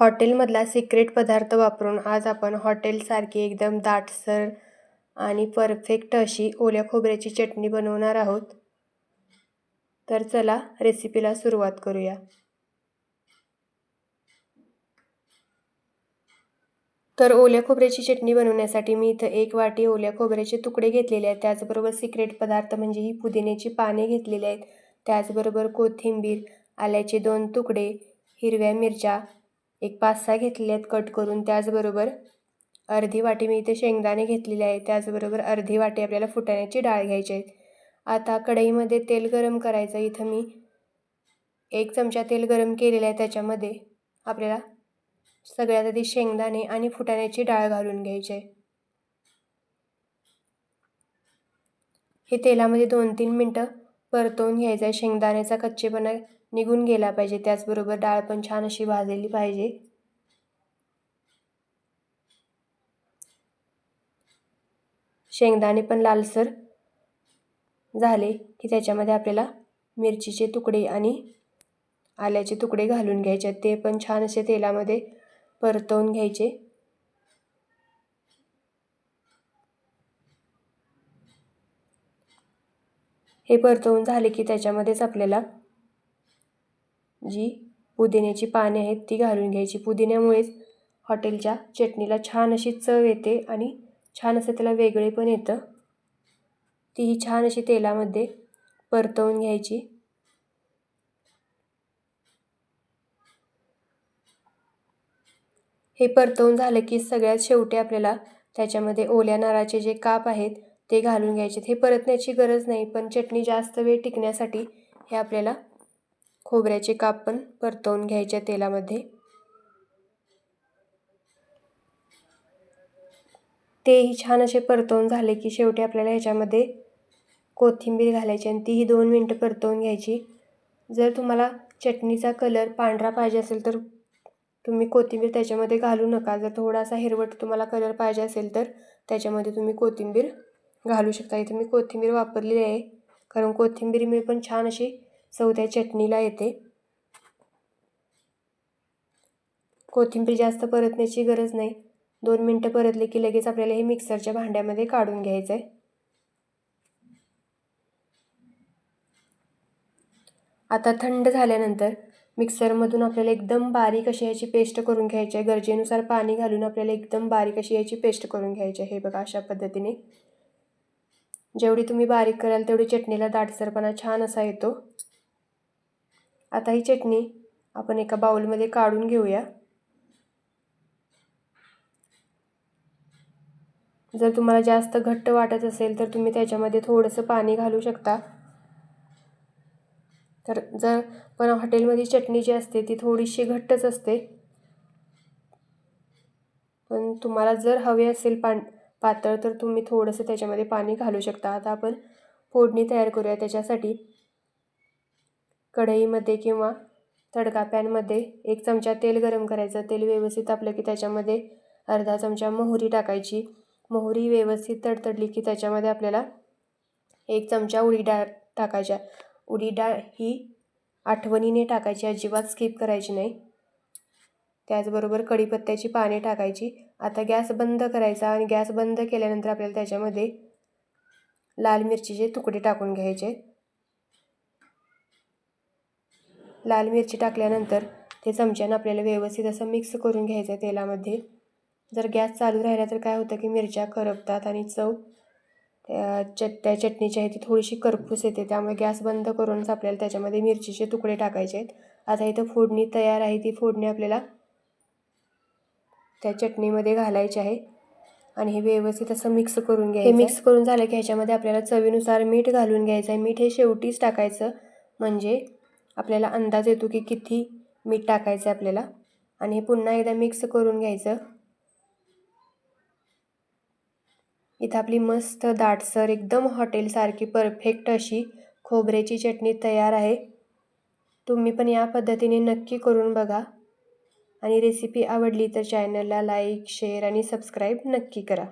हॉटेलमधला secret पदार्थ वापरून आज आपण हॉटेलसारखी एकदम दाटसर आणि परफेक्ट अशी ओल्या खोबऱ्याची चटणी बनवणार आहोत. तर चला रेसिपीला सुरुवात करूया. तर ओल्या खोबऱ्याची चटणी बनवण्यासाठी मी इथं एक वाटी ओल्या खोबऱ्याचे तुकडे घेतलेले आहेत. त्याचबरोबर सिक्रेट पदार्थ म्हणजे ही पुदिन्याची पाने घेतलेली आहेत. त्याचबरोबर कोथिंबीर आल्याचे दोन तुकडे हिरव्या मिरच्या एक पाच सहा घेतलेले आहेत कट करून. त्याचबरोबर अर्धी वाटी मी इथे शेंगदाणे घेतलेले आहे त्याचबरोबर अर्धी वाटी आपल्याला फुटाण्याची डाळ घ्यायची आहे. आता कढईमध्ये तेल गरम करायचं इथं मी एक चमचा तेल गरम केलेलं आहे. त्याच्यामध्ये आपल्याला सगळ्यात आधी शेंगदाणे आणि फुटाण्याची डाळ घालून घ्यायची आहे. हे तेलामध्ये दोन तीन मिनटं परतवून घ्यायचं आहे. शेंगदाण्याचा कच्चेपणा निघून गेला पाहिजे. त्याचबरोबर डाळ पण छान अशी भाजलेली पाहिजे. शेंगदाणे पण लालसर झाले की त्याच्यामध्ये आपल्याला मिरचीचे तुकडे आणि आल्याचे तुकडे घालून घ्यायचे. ते पण छान असे तेलामध्ये परतवून घ्यायचे. हे परतवून झाले की त्याच्यामध्येच आपल्याला जी पुदिन्याची पाने आहेत ती घालून घ्यायची. पुदिन्यामुळेच हॉटेलच्या चटणीला छान अशी चव येते आणि छान असं त्याला वेगळे पण येतं. तीही छान अशी तेलामध्ये परतवून घ्यायची. हे परतवून झालं की सगळ्यात शेवटी आपल्याला त्याच्यामध्ये ओल्या नाराचे जे काप आहेत ते घालून घ्यायचे हे परतण्याची गरज नाही पण चटणी जास्त वेळ टिकण्यासाठी हे आपल्याला खोबऱ्याचे काप पण परतवून घ्यायचे तेलामध्ये. तेही छान असे परतवून झाले की शेवटी आपल्याला ह्याच्यामध्ये कोथिंबीर घालायची आणि तीही दोन मिनटं परतवून घ्यायची. जर तुम्हाला चटणीचा कलर पांढरा पाहिजे असेल तर तुम्ही कोथिंबीर त्याच्यामध्ये घालू नका. जर थोडासा हिरवट तुम्हाला कलर पाहिजे असेल तर त्याच्यामध्ये तुम्ही कोथिंबीर घालू शकता. इथे मी कोथिंबीर वापरलेली आहे. कारण कोथिंबीर मी पण छान अशी चौथ्या चटणीला येते. कोथिंबीर जास्त परतण्याची गरज नाही. दोन मिनटं परतले की लगेच आपल्याला हे मिक्सरच्या भांड्यामध्ये काढून घ्यायचं आहे आता थंड झाल्यानंतर मिक्सरमधून आपल्याला एकदम बारीक अशी याची पेस्ट करून घ्यायची आहे गरजेनुसार पाणी घालून आपल्याला एकदम बारीक अशी याची पेस्ट करून घ्यायची आहे हे बघा अशा पद्धतीने. जेवढी तुम्ही बारीक कराल तेवढी चटणीला दाटसरपणा छान असा येतो. आता ही चटणी आपण एका बाऊलमध्ये काढून घेऊया. जर तुम्हाला जास्त घट्ट वाटत असेल तर तुम्ही त्याच्यामध्ये थोडंसं पाणी घालू शकता. तर जर पण हॉटेलमध्ये चटणी जी असते ती थोडीशी घट्टच असते. पण तुम्हाला जर हवे असेल पान पातळ तर तुम्ही थोडंसं त्याच्यामध्ये पाणी घालू शकता. आता आपण फोडणी तयार करूया त्याच्यासाठी. कढईमध्ये किंवा तडका पॅनमध्ये एक चमचा तेल गरम करायचं. तेल व्यवस्थित आपलं की त्याच्यामध्ये अर्धा चमचा मोहरी टाकायची. मोहरी व्यवस्थित तडतडली की त्याच्यामध्ये आपल्याला एक चमचा उडी डाळ टाकायच्या. उडी डाळ ही आठवणीने टाकायची अजिबात स्किप करायची नाही. त्याचबरोबर कढीपत्त्याची पाने टाकायची. आता गॅस बंद करायचा आणि गॅस बंद केल्यानंतर आपल्याला त्याच्यामध्ये लाल मिरचीचे तुकडे टाकून घ्यायचे. लाल मिरची टाकल्यानंतर ते चमच्यानं आपल्याला व्यवस्थित असं मिक्स करून घ्यायचं तेलामध्ये. जर गॅस चालू राहिला तर काय होतं की मिरच्या करपतात आणि चव चट त्या चटणीची आहे ती थोडीशी करपूस येते. त्यामुळे गॅस बंद करूनच आपल्याला त्याच्यामध्ये मिरचीचे तुकडे टाकायचे आहेत. आता इथं फोडणी तयार आहे. ती फोडणी आपल्याला त्या चटणीमध्ये घालायची आहे आणि हे व्यवस्थित असं मिक्स करून घ्यायचं मिक्स करून झालं की ह्याच्यामध्ये आपल्याला चवीनुसार मीठ घालून घ्यायचं आहे. मीठ हे शेवटीच टाकायचं. म्हणजे आपल्याला अंदाज येतो की किती मीठ टाकायचं आहे आपल्याला. आणि हे पुन्हा एकदा मिक्स करून घ्यायचं. इथं आपली मस्त दाटसर एकदम हॉटेलसारखी परफेक्ट अशी खोबऱ्याची चटणी तयार आहे. तुम्ही पण या पद्धतीने नक्की करून बघा. आणि रेसिपी आवडली तर चॅनलला लाईक शेअर आणि सबस्क्राईब नक्की करा.